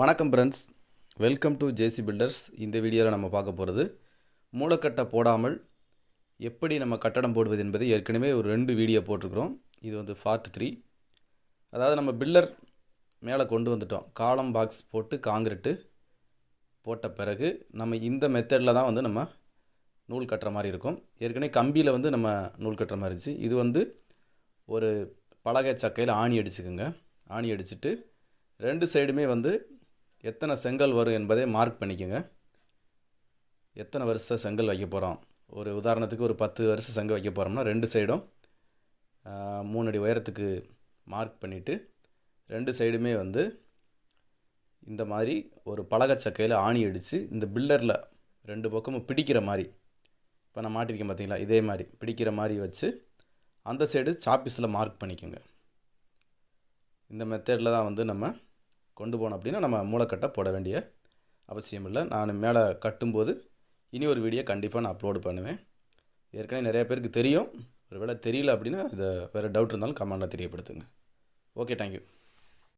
வணக்கம் friends welcome to JC builders இந்த வீடியோவில் நம்ம பார்க்க போகிறது மூலக்கட்டை போடாமல் எப்படி நம்ம கட்டடம் போடுவது என்பதை ஏற்கனவே ஒரு ரெண்டு வீடியோ போட்டிருக்கிறோம். இது வந்து பார்ட் த்ரீ அதாவது நம்ம பில்லர் மேலே கொண்டு வந்துட்டோம். காலம் பாக்ஸ் போட்டு காங்கிரீட்டு போட்ட பிறகு நம்ம இந்த மெத்தடில் தான் வந்து நம்ம நூல் கட்டுற மாதிரி இருக்கும். ஏற்கனவே கம்பியில் வந்து நம்ம நூல் கட்டுற மாதிரி இருந்துச்சு. இது வந்து ஒரு பலகை சக்கையில் ஆணி அடிச்சுக்குங்க. ஆணி அடிச்சுட்டு ரெண்டு சைடுமே வந்து எத்தனை செங்கல் வரும் என்பதை மார்க் பண்ணிக்கோங்க. எத்தனை வருஷம் செங்கல் வைக்க போகிறோம் ஒரு உதாரணத்துக்கு ஒரு பத்து வருஷம் செங்கல் வைக்க போகிறோம்னா ரெண்டு சைடும் மூணு அடி உயரத்துக்கு மார்க் பண்ணிவிட்டு ரெண்டு சைடுமே வந்து இந்த மாதிரி ஒரு பலகச்சக்கையில் ஆணி அடித்து இந்த பில்லரில் ரெண்டு பக்கமும் பிடிக்கிற மாதிரி இப்போ நான் மாட்டிருக்கேன் பார்த்தீங்களா இதே மாதிரி பிடிக்கிற மாதிரி வச்சு அந்த சைடு சாப்பீஸில் மார்க் பண்ணிக்கோங்க. இந்த மெத்தடில் தான் வந்து நம்ம கொண்டு போனோம் அப்படின்னா நம்ம மூளைக்கட்டை போட வேண்டிய அவசியம் இல்லை. நான் மேலே கட்டும்போது இனி ஒரு வீடியோ கண்டிப்பாக நான் அப்லோடு பண்ணுவேன். ஏற்கனவே நிறைய பேருக்கு தெரியும். ஒருவேளை தெரியல அப்படின்னா இதை வேறு டவுட் இருந்தாலும் கமெண்டில் தெரியப்படுத்துங்க. Okay thank you